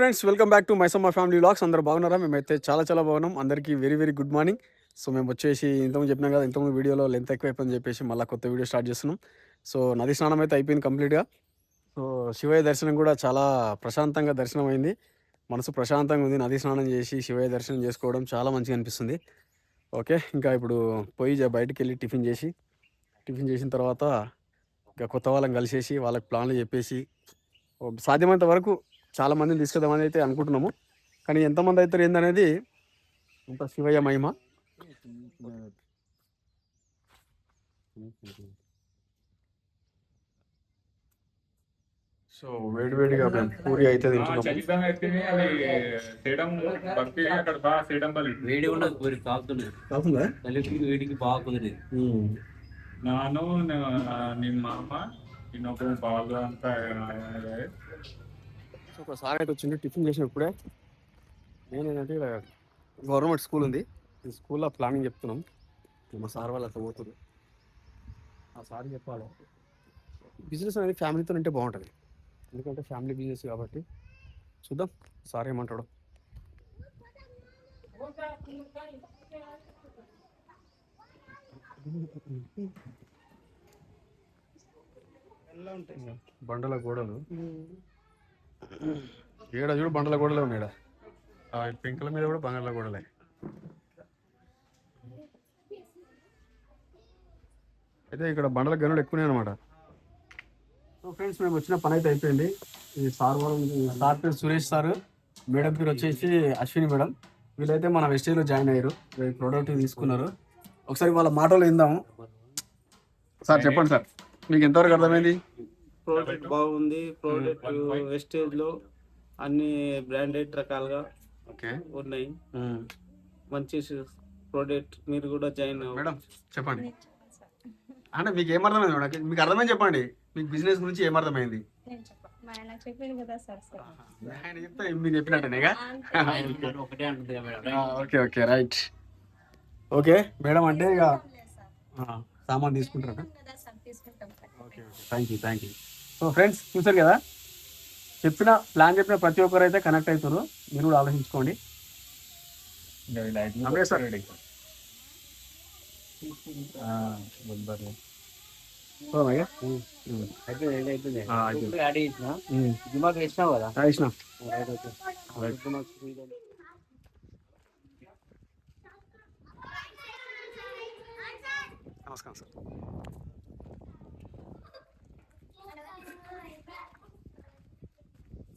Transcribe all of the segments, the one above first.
Friends welcome back to Maisamma family vlogs. అందరూ బాగున్నారా? మేమైతే చాలా చాలా బాగున్నాం. అందరికీ very very good morning. So మేము వచ్చేసి ఇంతకుముందు చెప్పినాం కదా ఇంతకుముందు వీడియోలో లెంత్ ఎక్కువ అయిపోయిందని చెప్పేసి మళ్ళీ కొత్త వీడియో స్టార్ట్ చేస్తున్నాం. సో నది స్నానం అయితే అయిపోయింది కంప్లీట్గా. సో శివయ్య దర్శనం కూడా చాలా ప్రశాంతంగా దర్శనం అయింది. మనసు ప్రశాంతంగా ఉంది. నది స్నానం చేసి శివయ్య దర్శనం చేసుకోవడం చాలా మంచిగా అనిపిస్తుంది. ఓకే ఇంకా ఇప్పుడు పోయి బయటికి వెళ్ళి టిఫిన్ చేసి టిఫిన్ చేసిన తర్వాత ఇంకా కొత్త వాళ్ళని కలిసేసి వాళ్ళకి ప్లాన్లు చెప్పేసి సాధ్యమైనంత వరకు చాలా మందిని తీసుకెళ్దామని అయితే అనుకుంటున్నాము కానీ ఎంతమంది అవుతారు ఏందనేది అంత శివయ్య మహిమ సో వేడివేడిగా మేము పూరి అయితే తింటున్నాము చలితం అయితే అది చేయడం భక్తి అక్కడ బాగా చేయడం వల్ల వేడి ఉండదు పూరి కాకుతున్నది కాకుండా చలికి వేడికి బాగా కుదిరేది ನಾನು ನ- ನಿಮ್ಮ ಅಮ್ಮ ಇನ್ನೊಬ್ಬ ಬಾಲು ಅಂತ ಇದೆ. సో ఒకసారి అయితే వచ్చింది టిఫిన్ చేసినప్పుడే నేనేంటంటే ఇక్కడ గవర్నమెంట్ స్కూల్ ఉంది. ఈ స్కూల్లో ప్లానింగ్ చెప్తున్నాం. మా సార్ వాళ్ళు అట్లా పోతున్నారు ఆ సార్ చెప్పాలి. బిజినెస్ అనేది ఫ్యామిలీతో ఉంటే బాగుంటుంది. ఎందుకంటే ఫ్యామిలీ బిజినెస్ కాబట్టి. చూద్దాం సార్ ఏమంటాడు. బండల గోడలు. ఏడ చూడు బండల గోడలే ఉన్నాయి ఈడ. ఆ పెంకుల మీద కూడా బండల గోడలే. అయితే ఇక్కడ బండల గనులు ఎక్కువనే అనమాట సో ఫ్రెండ్స్ మేము వచ్చిన పని అయితే అయిపోయింది. ఈ సార్ వాళ్ళు సార్ పేరు సురేష్ సార్. మేడం పేరు వచ్చేసి అశ్విని మేడం. వీళ్ళైతే మన వెస్టేజ్లో జాయిన్ అయ్యారు. ప్రోడక్ట్ తీసుకున్నారు. ఒకసారి వాళ్ళ మాటలు విందాము. సార్ చెప్పండి సార్. మీకు ఎంతవరకు అర్థమైంది? ప్రోడక్ట్ బాగుంది ప్రోడక్ట్ వెస్టేజ్లో అన్ని బ్రాండెడ్ రకాలుగా ఓకే. ఉన్నాయి. మంచి ప్రోడక్ట్ మీరు కూడా జాయిన్ మేడం చెప్పండి. అంటే మీకు ఏమర్థమైంది మేడం? మీకు అర్థమైంది చెప్పండి. మీకు బిజినెస్ గురించి ఏమర్థమైంది? మీరు చెప్పినట్టేనేగా? ఒకటే అంటుంది కదా madam. Okay okay right. Okay madam అంటే ఇక ఆ, సామాన్ తీసుకుంటారా? కదా సార్ తీసుకుంటాం. Sir okay okay thank you thank you so friends చూసారు కదా? చెప్పిన ప్లాన్ చెప్పిన ప్రతి ఒక్కరు అయితే కనెక్ట్ అవుతారు మీరు కూడా ఆలోచించుకోండి. అదే సార్. Oh my god. ఉమ్. అయిపోయింది అయిపోయింది ఆ, అయిపోయింది. ఇప్పుడు యాడ్ చేసిన ఉమ్. దిమాగ్ వేసినావు కదా ఆ, ఇచ్చినా. Right okay Right. దిమాగ్ స్పీడ్ అని. నమస్కారం సార్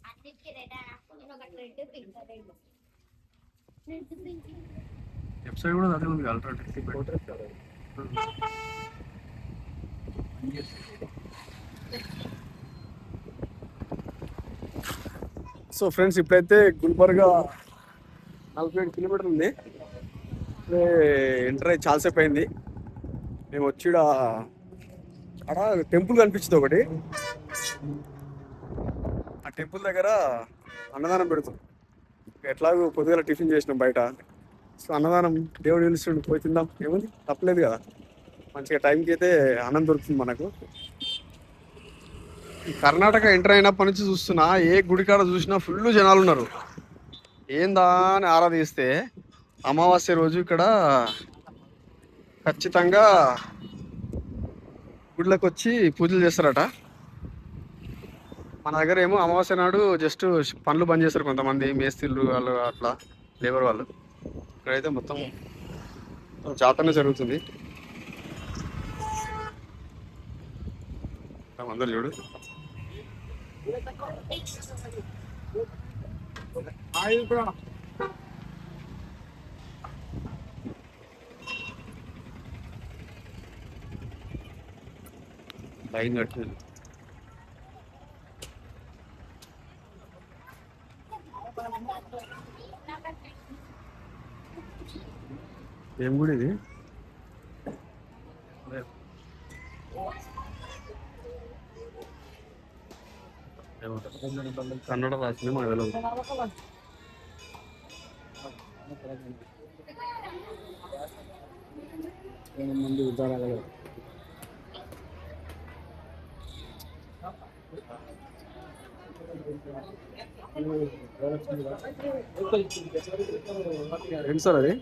అన్నిటికీ రెడ్ నేను ఒక red pink red red pink website కూడా అదే ఉంది అల్ట్రాటెక్ సో ఫ్రెండ్స్ ఇప్పుడైతే గుల్బర్గా నలభై ఏడు కిలోమీటర్ ఉంది. ఎంటర్ అయ్యి చాలాసేపు అయింది. మేము వచ్చి అక్కడ టెంపుల్ కనిపించింది ఒకటి. ఆ టెంపుల్ దగ్గర అన్నదానం పెడుతాం. ఎట్లాగో పొద్దుగల టిఫిన్ చేసినాం బయట. సో అన్నదానం దేవుడు పిలుస్తుండు పోయి తిందాం. ఏముంది? తప్పలేదు కదా. మంచిగా టైంకి అయితే అన్నం దొరుకుతుంది మనకు. కర్ణాటక ఎంటర్ అయినప్పటి నుంచి చూస్తున్నా ఏ గుడి కాడ చూసినా ఫుల్ జనాలు ఉన్నారు. ఏందా అని ఆరాధిస్తే అమావాస్య రోజు ఇక్కడ ఖచ్చితంగా గుడిలోకి వచ్చి పూజలు చేస్తారట. మన దగ్గర ఏమో అమావాస్య నాడు జస్ట్ పనులు బంద్ చేస్తారు కొంతమంది మేస్త్రీలు వాళ్ళు అట్లా లేబర్ వాళ్ళు. ఇక్కడైతే మొత్తం జాతరనే జరుగుతుంది. అందరు చూడు. లైన్ కట్టింది ఏం గుడి ఇది? కన్నడ రాసింది మనకు తెలియదు ముందు ఉదారాలు ఏంటి సార్ అది?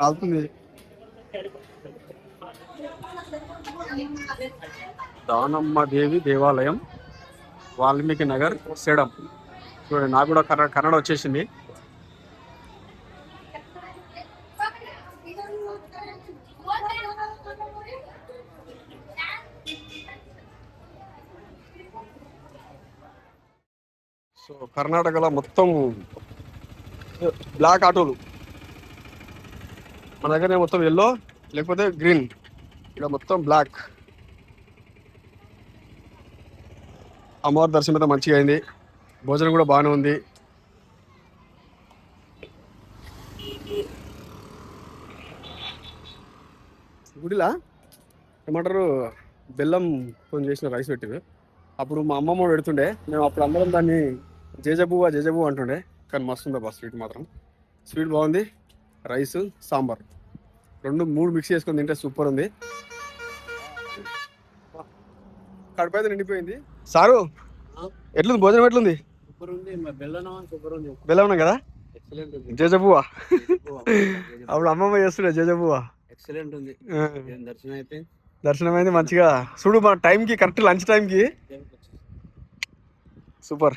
కాలుతుంది. దానమ్మ దేవి దేవాలయం వాల్మీకి నగర్ సేడం. చూడండి నాకు కూడా కన్నడ కన్నడ వచ్చేసింది సో కర్ణాటకలో మొత్తం బ్లాక్ ఆటోలు. మన దగ్గర మొత్తం ఎల్లో లేకపోతే గ్రీన్ ఇక్కడ మొత్తం బ్లాక్ అమ్మవారి దర్శనం అయితే మంచిగా అయింది. భోజనం కూడా బాగానే ఉంది. గుడిలా? ఏమంటారు? బెల్లం కొంచెం చేసిన రైస్ పెట్టింది అప్పుడు మా అమ్మమ్మ పెడుతుండే. మేము అప్పుడు అందరం దాన్ని జేజబువ్వ జేజబువ్వ అంటుండే కానీ మస్తు ఉంది బా స్వీట్ మాత్రం? స్వీట్ బాగుంది రైస్ సాంబార్. రెండు మూడు మిక్స్ చేసుకొని తింటే సూపర్ ఉంది. కడుపు నిండిపోయింది. సారు ఎట్లుంది భోజనం ఎట్లుంది? సూపర్ ఉంది మా బెల్లనం సూపర్ ఉంది. బెల్లం ఉన్నాం కదా జేజబువ్వ అప్పుడు అమ్మమ్మ చేస్తుండే జేజబువ్వ ఎక్సలెంట్ ఉంది. దర్శనం అయితే? దర్శనం అయింది మంచిగా. చూడు మన టైంకి కరెక్ట్ లంచ్ టైంకి. సూపర్.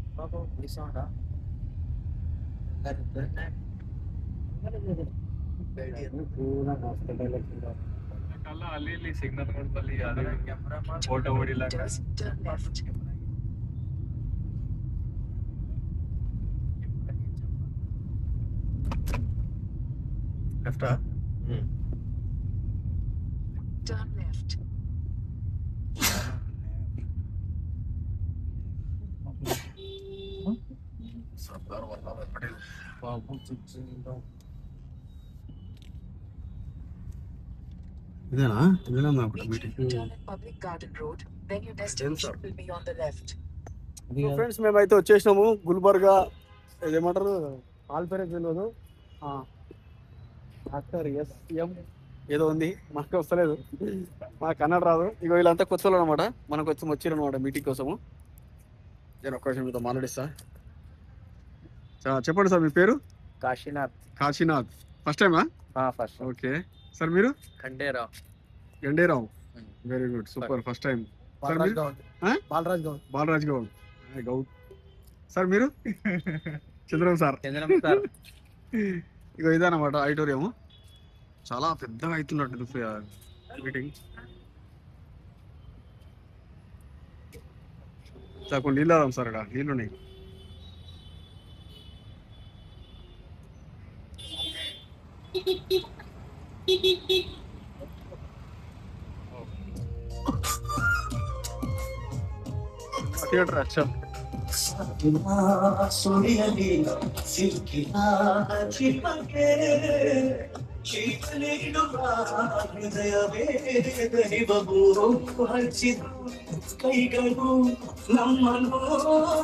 చాలా ಕಲ್ಲ ಅಲ್ಲಿ ಇಲ್ಲಿ ಸಿಗ್ನಲ್ ಬಲ್ಲಿ ಅದೇ ಫೋಟೋ ಹೊಡಿಲಾಕ లెఫ్టా Turn left. సర్దార్ ఇదేనా ఇదేనా in Public Garden Road, then your destination will be on the left. Friends మేమైతే వచ్చేసినాము. గుల్బర్గా ఏమంటారు ఆల్ పేరెంట్స్ తెలియదు డాక్టర్ ఎస్ఎం ఏదో ఉంది. మాకు వస్తలేదు. మాకు కన్నడ రాదు. ఇగో వీళ్ళంతా కొత్త వాళ్ళు అనమాట మనకు వచ్చి వచ్చిర్రు అనమాట మీటింగ్ కోసము. నేను ఒక్క నిమిషం మీతో మాట్లాడిస్తా. చెప్పండి సార్ మీ పేరు? కాశీనాథ్. కాశీనాథ్. ఫస్ట్ టైమా ఫస్ట్ ఓకే. సార్ మీరు? ఖండేరా Ganderao very good super first time sir మీరు? ఆ? బాలరాజ్ గౌడ్. బాలరాజ్ గౌడ్. గౌడ్. సార్ మీరు? చంద్రం సార్. సార్. ఇగో ఇదన్నమాట ఆడిటోరియం. చాలా పెద్దగా అవుతున్నట్టు మీటింగ్. సార్ కొన్ని నీళ్ళు తాదాం సార్ ఇక్కడ. నీళ్ళు ఉన్నాయి. థియేటర్ అచ్చా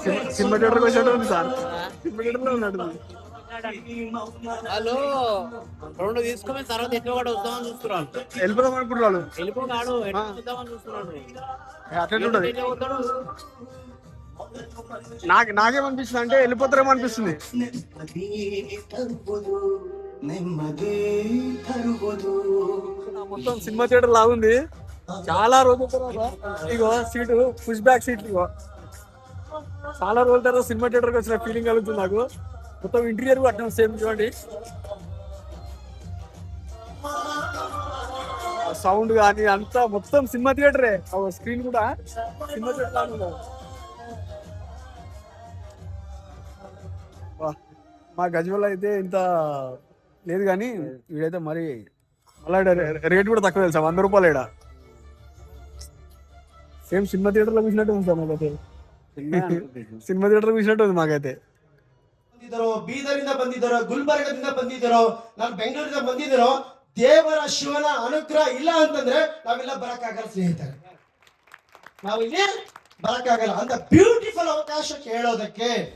సినిమా- సినిమా థియేటర్కి వచ్చినట్టు సార్. సినిమా థియేటర్లో ఉన్నాడు. హలో. రెండు తీసుకొని తర్వాత ఎట్లా కూడా వద్దామని చూస్తున్నాను వెళ్ళిపోదాం అనుకుంటున్నాడు. వెళ్ళిపోతాడు వద్దామని నాకు నాకేమనిపిస్తుంది అంటే వెళ్ళిపోతారేమో అనిపిస్తుంది. మొత్తం సినిమా థియేటర్ లాగుంది చాలా రోజుల తర్వాత ఇగో సీటు పుష్ బ్యాక్ సీట్ ఇగో. చాలా రోజుల తర్వాత సినిమా థియేటర్కి వచ్చిన ఫీలింగ్ కలుగుతుంది నాకు. మొత్తం ఇంటీరియర్ అట్లా సేమ్ చూడండి. సౌండ్ కానీ అంతా మొత్తం సినిమా థియేటరే స్క్రీన్ కూడా సినిమా థియేటర్. మా గజ్వల్ అయితే ఇంత లేదు కానీ వీడైతే మరి మళ్ళీ రేట్ కూడా తక్కువ తెలుసా? వంద రూపాయలు ఈడ. సేమ్ సినిమా థియేటర్లో కూర్చున్నట్టు ఉంది సార్ మాకైతే. సినిమా థియేటర్లో కూర్చున్నట్టు ఉంది మాకైతే. ಬಂದಿದ್ದರೋ ಬೀದರಿಂದ ಬಂದಿದ್ದರೋ, ಗುಲ್ಬರ್ಗದಿಂದ ಬಂದಿದ್ದಾರೋ, ನಾನು ಬೆಂಗಳೂರಿಂದ ಬಂದಿದ್ದರೋ, ದೇವರ ಶಿವನ ಅನುಗ್ರಹ ಇಲ್ಲ ಅಂತಂದ್ರೆ ನಾವೆಲ್ಲ ಬರಕ್ಕಾಗಲ್ಲ ಸ್ನೇಹಿತರೆ. ನಾವು ಇಲ್ಲಿ ಬರಕ್ಕಾಗಲ್ಲ. ಅಂತ ಬ್ಯೂಟಿಫುಲ್ ಅವಕಾಶ ಕೇಳೋದಕ್ಕೆ.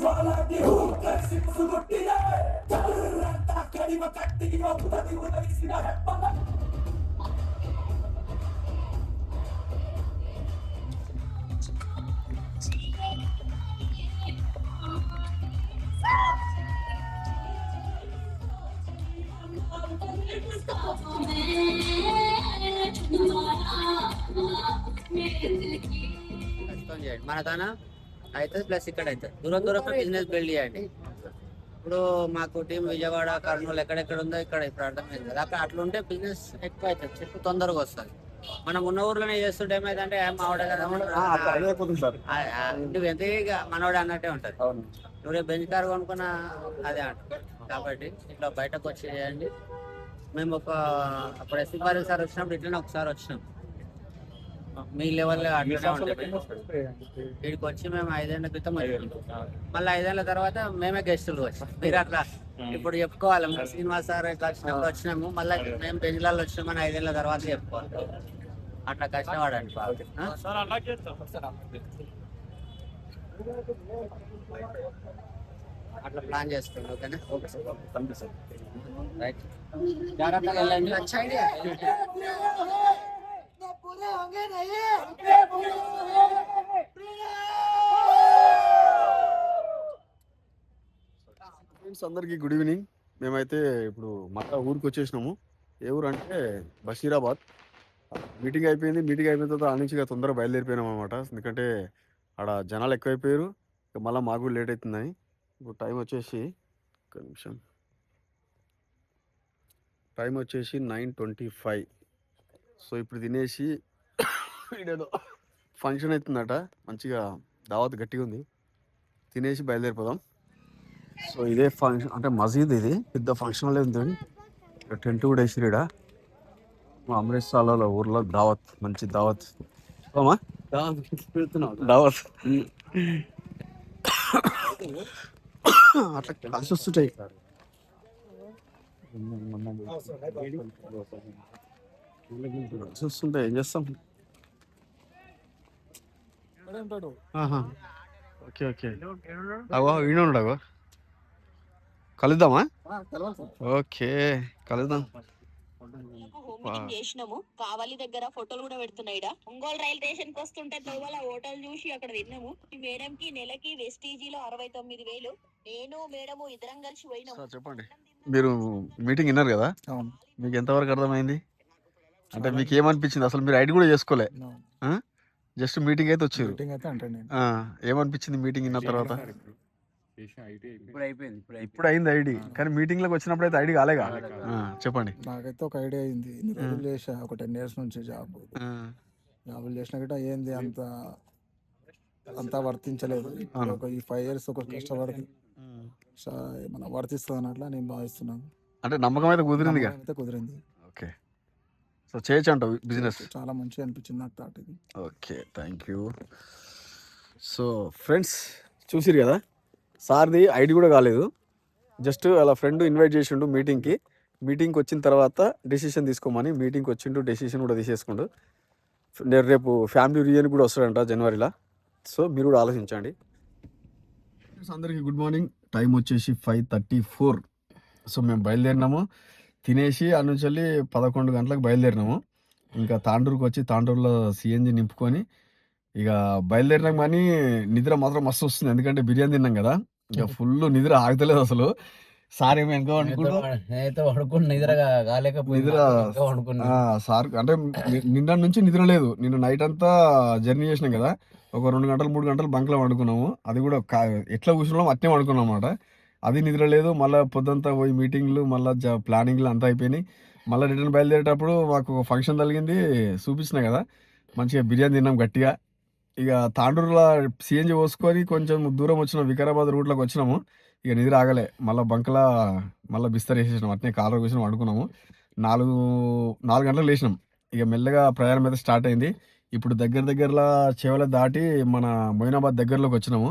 ಜ್ವಾಲಾಗಿ ಹೋಗಿ ಮುಸುಗುಟ್ಟಿದೆ ಅಂತ ಕಡಿಮ ಕತ್ತಿಗೆ ಒಬ್ಬದಿ ಉದಯಿಸಿದ ಹೆಪ್ಪಲ mana tanah అవుతుంది ప్లస్ ఇక్కడ అవుతుంది దూరం దూరం బిజినెస్ బిల్డ్ చేయండి. ఇప్పుడు మాకు టీం విజయవాడ కర్నూలు ఎక్కడెక్కడ ఉందో ఇక్కడ ఇప్పుడు అర్థమైంది కదా. అక్కడ అట్లా ఉంటే బిజినెస్ ఎక్కువ అవుతుంది చెట్టు తొందరగా వస్తుంది. మనం ఉన్న ఊర్లోనే చేస్తుంటే ఏమైందంటే "ఏ, మావాడే కదా నువ్వు ఎంత మనవాడే అన్నట్టే ఉంటది. నువ్వు బెంచ్ కార్ కొనుక్కున్నా అదే అంట. కాబట్టి ఇట్లా బయటకు వచ్చి చేయండి. మేము ఒక అప్పుడు ఎస్సీ బారీ సార్ వచ్చినప్పుడు ఇట్లనే ఒకసారి వచ్చినాం. మీ లెవెల్లో అట్లనే ఉంటుంది. వీడికి వచ్చి మేము ఐదేళ్ళ క్రితం మళ్ళీ ఐదేళ్ళ తర్వాత మేమే గెస్టులు వచ్చాం. మీరు అట్లా ఇప్పుడు చెప్పుకోవాలి. శ్రీనివాస్ సార్ వచ్చినప్పుడు వచ్చినాము. మళ్ళీ మేము బెంజ్లాల్లో వచ్చినామని ఐదేళ్ళ తర్వాత చెప్పుకోవాలి. అట్లా కష్టపడండి? అట్లా ప్లాన్ చేసుకోండి ఓకేనా? రైట్ జాగ్రత్తగా వెళ్ళండి. ఫ్రెండ్స్ అందరికీ గుడ్ ఈవినింగ్ మేమైతే ఇప్పుడు మళ్ళా ఊరికి వచ్చేసినాము. ఏ ఊరు అంటే బషీరాబాద్. మీటింగ్ అయిపోయింది. మీటింగ్ అయిపోయిన తర్వాత ఆ నుంచి తొందరగా బయలుదేరిపోయినాం అనమాట ఎందుకంటే ఆడ జనాలు ఎక్కువైపోయారు. ఇక మళ్ళీ మాకు లేట్ అవుతుందని. ఇప్పుడు టైం వచ్చేసి ఒక నిమిషం. టైం వచ్చేసి నైన్ ట్వంటీ ఫైవ్ సో ఇప్పుడు తినేసి ఈడేదో ఫంక్షన్ అవుతుందట మంచిగా దావత్ గట్టిగా ఉంది. తినేసి బయలుదేరిపోదాం. సో ఇదే ఫంక్షన్ అంటే మసీద్ ఇది. పెద్ద ఫంక్షన్ హాల్ ఉంది. టెంట్ కూడా వేసిరు ఈడ. మా అమృత్సర్లో ఊర్లో దావత్ మంచి దావత్. దావత్. అట్లా కలిసి వస్తుంటాయి. కలిసి వస్తుంటాయి. ఏం చేస్తాం? Okay okay. అగో ఈయన కలుద్దామా? ఓకే కలుద్దాం. మీటింగ్ చేసినాము. కావాలి దగ్గర ఫోటోలు కూడా పెడుతున్నాయిడ ఒంగోలు రైల్ స్టేషన్కి వస్తుంటే తోవల హోటల్ చూసి అక్కడ తిన్నాము. ఈ మేడం కి నెలకి వెస్టీజీలో అరవై తొమ్మిది వేలు. నేను మేడము ఇద్దరం కలిసి పోయినాము. సార్ చెప్పండి. మీరు మీటింగ్ విన్నారు కదా? అవును. మీకు ఎంతవరకు అర్థమైంది? అంటే మీకు ఏమనిపించింది అసలు మీరు ఐడి కూడా చేసుకోలే. జస్ట్ మీటింగ్ అయితే వచ్చారు. మీటింగ్ అయితే అంటే నేను. ఆ, ఏమనిపించింది మీటింగ్ విన్న తర్వాత? ఇప్పుడు అయిపోయింది. ఇప్పుడు ఇప్పుడు అయింది ఐడి. కానీ మీటింగ్లోకి వచ్చినప్పుడు అయితే ఐడి కాలేగా? ఆ, చెప్పండి. నాకైతే ఒక ఐడియా అయింది. ఇన్ని రోజులు చేసా ఒక టెన్ ఇయర్స్ నుంచి జాబ్. ఆ, జాబులు చేసినా కూడా ఏంది అంత అంతా వర్తించలేదు. ఒక ఈ ఫైవ్ ఇయర్స్ ఒక కష్టపడి మన వర్తిస్తుంది అన్నట్లా నేను భావిస్తున్నాను. అంటే నమ్మకం అయితే అయితే కుదిరింది. ఓకే. సో చేయొచ్చు అంటావు బిజినెస్ చాలా మంచిగా అనిపించింది నాకు థాట్ ఇది. Okay thank you so friends చూసిరు కదా? సార్ది ఐడి కూడా కాలేదు. జస్ట్ అలా ఫ్రెండ్ ఇన్వైట్ చేసిండు మీటింగ్కి మీటింగ్కి వచ్చిన తర్వాత డెసిషన్ తీసుకోమని మీటింగ్కి వచ్చిండు డెసిషన్ కూడా తీసేసుకుండు. నేను రేపు ఫ్యామిలీ రియూన్ కూడా వస్తాడంట జనవరిలో. సో మీరు కూడా ఆలోచించండి. అందరికీ గుడ్ మార్నింగ్ టైం వచ్చేసి ఫైవ్ థర్టీ ఫోర్ సో మేము బయలుదేరినాము. తినేసి ఆ నుంచి వెళ్ళి పదకొండు గంటలకు బయలుదేరినాము. ఇంకా తాండూరుకి వచ్చి తాండూరులో సిఎన్జి నింపుకొని ఇక బయలుదేరినాం కానీ నిద్ర మాత్రం మస్తు వస్తుంది. ఎందుకంటే బిర్యానీ తిన్నాం కదా. ఇక ఫుల్ నిద్ర ఆగతలేదు అసలు. సార్ ఏమో వెనక నిద్ర కాలేకపోయింది నిద్ర ఆ, సార్ అంటే నిన్న నుంచి నిద్ర లేదు. నిన్న నైట్ అంతా జర్నీ చేసినాం కదా. ఒక రెండు గంటలు మూడు గంటలు బంక్లో వండుకున్నాము అది కూడా ఎట్లా కూర్చున్నాం అట్నే వండుకున్నాం అనమాట అది నిద్ర లేదు మళ్ళీ పొద్దుంతా పోయి మీటింగ్లు మళ్ళీ ప్లానింగ్లు అంతా అయిపోయినాయి. మళ్ళీ రిటర్న్ బయలుదేరేటప్పుడు మాకు ఒక ఫంక్షన్ తగిలింది చూపించిన కదా. మంచిగా బిర్యానీ తిన్నాం గట్టిగా. ఇక తాండూరులో సిఎన్జి పోసుకొని కొంచెం దూరం వచ్చినాం వికారాబాద్ రూట్లోకి వచ్చినాము. ఇక నిద్ర ఆగలే. మళ్ళీ బంకలా మళ్ళీ బిస్తర్ వేసేసినాం అట్నే కాలర్ వేసినాం వండుకున్నాము నాలుగు నాలుగు గంటలకు లేచినాం. ఇక మెల్లగా ప్రయాణం అయితే స్టార్ట్ అయింది. ఇప్పుడు దగ్గర దగ్గరలో చెవల దాటి మన మొయినాబాద్ దగ్గరలోకి వచ్చినాము.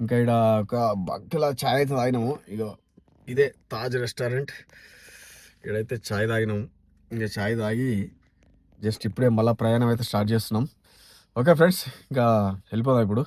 ఇంకా ఇక్కడ ఒక బంకల ఛాయ్ అయితే తాగినాము. ఇక ఇదే తాజ్ రెస్టారెంట్. ఇక్కడైతే ఛాయ్ తాగినాము. ఇంకా ఛాయ్ తాగి జస్ట్ ఇప్పుడే మళ్ళీ ప్రయాణం అయితే స్టార్ట్ చేస్తున్నాం. ఓకే ఫ్రెండ్స్ ఇంకా వెళ్ళిపోదాం ఇప్పుడు.